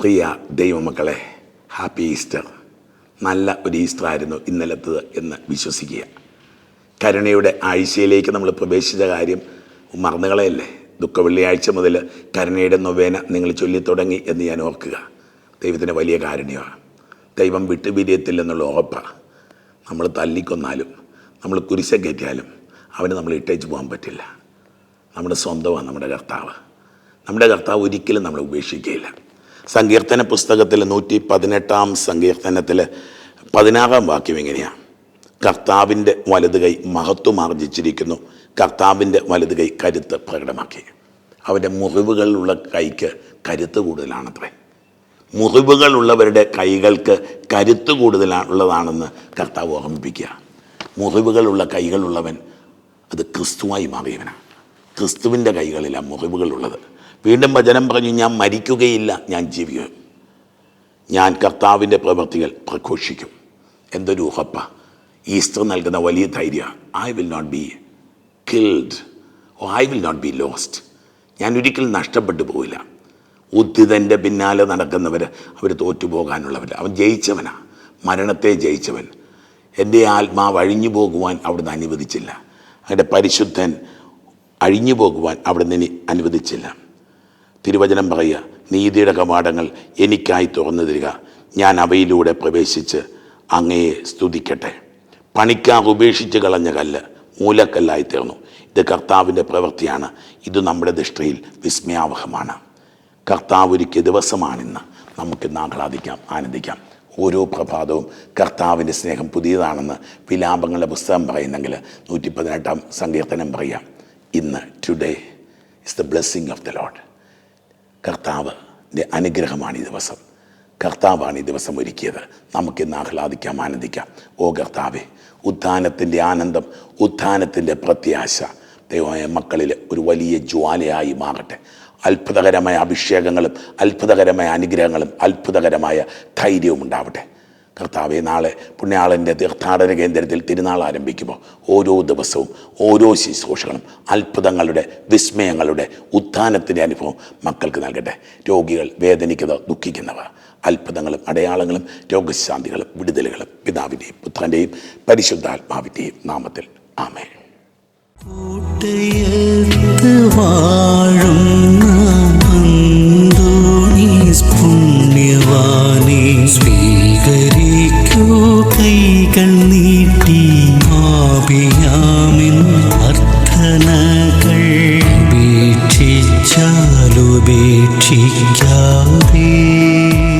പ്രിയ ദൈവമക്കളെ happy Easter. നല്ല ഒരു ഈസ്റ്റർ ആയിരുന്നു ഇന്നലത്തത് എന്ന് വിശ്വസിക്കുക. കരുണയുടെ ആഴ്ചയിലേക്ക് നമ്മൾ പ്രവേശിച്ച കാര്യം മറന്നുകളയല്ലേ ദുഃഖ വെള്ളിയാഴ്ച മുതൽ കരുണയുടെ നൊവേന നിങ്ങൾ ചൊല്ലിത്തുടങ്ങി എന്ന് ഞാൻ ഓർക്കുക. ദൈവത്തിന് വലിയ കാരുണ്യമാണ്. ദൈവം വിട്ടുപിരിയത്തില്ലെന്നുള്ള ഉറപ്പാണ് നമ്മൾ തല്ലിക്കൊന്നാലും നമ്മൾ കുരിശ കയറ്റിയാലും അവന് നമ്മൾ ഇട്ടേച്ച് പോകാൻ പറ്റില്ല. നമ്മുടെ സ്വന്തമാണ് നമ്മുടെ കർത്താവ്. നമ്മുടെ കർത്താവ് ഒരിക്കലും നമ്മളെ ഉപേക്ഷിക്കുകയില്ല. സങ്കീർത്തന പുസ്തകത്തിൽ നൂറ്റി പതിനെട്ടാം സങ്കീർത്തനത്തിൽ പതിനാറാം വാക്യം എങ്ങനെയാണ് കർത്താവിന്റെ വലത് കൈ മഹത്വമാർജിച്ചിരിക്കുന്നു കർത്താവിന്റെ വലത് കൈ കരുത്ത് പ്രകടമാക്കി. അവന്റെ മുറിവുകളുള്ള കൈക്ക് കരുത്ത് കൂടുതലാണത്രേ. മുറിവുകളുള്ളവരുടെ കൈകൾക്ക് കരുത്ത് കൂടുതലുള്ളതാണെന്ന് കർത്താവ് ഓർമ്മിപ്പിക്കുക. മുറിവുകളുള്ള കൈകളുള്ളവൻ അത് ക്രിസ്തുവായി മാറിയവനാണ് ക്രിസ്തുവിന്റെ കൈകളിലാണ് മുറിവുകളുള്ളത്. വീണ്ടും വചനം പറഞ്ഞു ഞാൻ മരിക്കുകയില്ല ഞാൻ ജീവിക്കും. ഞാൻ കർത്താവിന്റെ പ്രവൃത്തികൾ പ്രഘോഷിക്കും. എന്തൊരു ഉറപ്പ. ഈസ്റ്റർ നൽകുന്ന വലിയ ധൈര്യം I will not be killed oh I will not be lost ഞാൻ ഒരിക്കലും നഷ്ടപ്പെട്ടു പോവില്ല. ഉദ്ധിതന്റെ പിന്നാലെ നടക്കുന്നവർ അവർ തോറ്റുപോകാനുള്ളവർ അവൻ ജയിച്ചവനാ. മരണത്തെ ജയിച്ചവൻ. എന്റെ ആത്മാവ് അഴിഞ്ഞു പോകുവാൻ അവിടുന്ന് അനുവദിച്ചില്ല. അവന്റെ പരിശുദ്ധൻ അഴിഞ്ഞു പോകുവാൻ അവിടുന്ന് ഇനി അനുവദിച്ചില്ല. തിരുവചനം പറയുക നീതിയുടെ കവാടങ്ങൾ എനിക്കായി തുറന്നു തരിക ഞാൻ അവയിലൂടെ പ്രവേശിച്ച് അങ്ങയെ സ്തുതിക്കട്ടെ. പണിക്കാർ ഉപേക്ഷിച്ച് കളഞ്ഞ കല്ല് മൂലക്കല്ലായി തീർന്നു. ഇത് കർത്താവിന്റെ പ്രവൃത്തിയാണ്. ഇത് നമ്മുടെ ദൃഷ്ടിയിൽ വിസ്മയാവഹമാണ്. കർത്താവ് ഒരുക്കിയ ദിവസമാണിന്ന് നമുക്കിന്ന് ആഹ്ലാദിക്കാം ആനന്ദിക്കാം. ഓരോ പ്രഭാതവും കർത്താവിന്റെ സ്നേഹം പുതിയതാണെന്ന് വിലാപങ്ങളുടെ പുസ്തകം പറയുന്നെങ്കിൽ നൂറ്റി പതിനെട്ടാം സങ്കീർത്തനം പറയാം ഇന്ന്. Today is the blessing of the lord കർത്താവിന്റെ അനുഗ്രഹമാണ് ഈ ദിവസം. കർത്താവാണ് ഈ ദിവസം ഒരുക്കിയത്. നമുക്കിന്ന് ആഹ്ലാദിക്കാം ആനന്ദിക്കാം. ഓ കർത്താവെ ഉത്ഥാനത്തിന്റെ ആനന്ദം ഉത്ഥാനത്തിന്റെ പ്രത്യാശ ദൈവമായ മക്കളിൽ ഒരു വലിയ ജ്വാലയായി മാറട്ടെ. അത്ഭുതകരമായ അഭിഷേകങ്ങളും അത്ഭുതകരമായ അനുഗ്രഹങ്ങളും അത്ഭുതകരമായ ധൈര്യവും ഉണ്ടാവട്ടെ. കർത്താവെ നാളെ പുണ്യാളന്റെ തീർത്ഥാടന കേന്ദ്രത്തിൽ തിരുനാൾ ആരംഭിക്കുമ്പോൾ ഓരോ ദിവസവും ഓരോ ശുശ്രൂഷകളും അത്ഭുതങ്ങളുടെ വിസ്മയങ്ങളുടെ ഉത്ഥാനത്തിന്റെ അനുഭവം മക്കൾക്ക് നൽകട്ടെ. രോഗികൾ വേദനിക്കുന്നത് ദുഃഖിക്കുന്നവ. അത്ഭുതങ്ങളും അടയാളങ്ങളും രോഗശാന്തികളും വിടുതലുകളും പിതാവിന്റെയും പുത്രന്റെയും പരിശുദ്ധാത്മാവിന്റെയും നാമത്തിൽ. ആമേ വാഴും പുണ്യവാനേ അറിയാതേ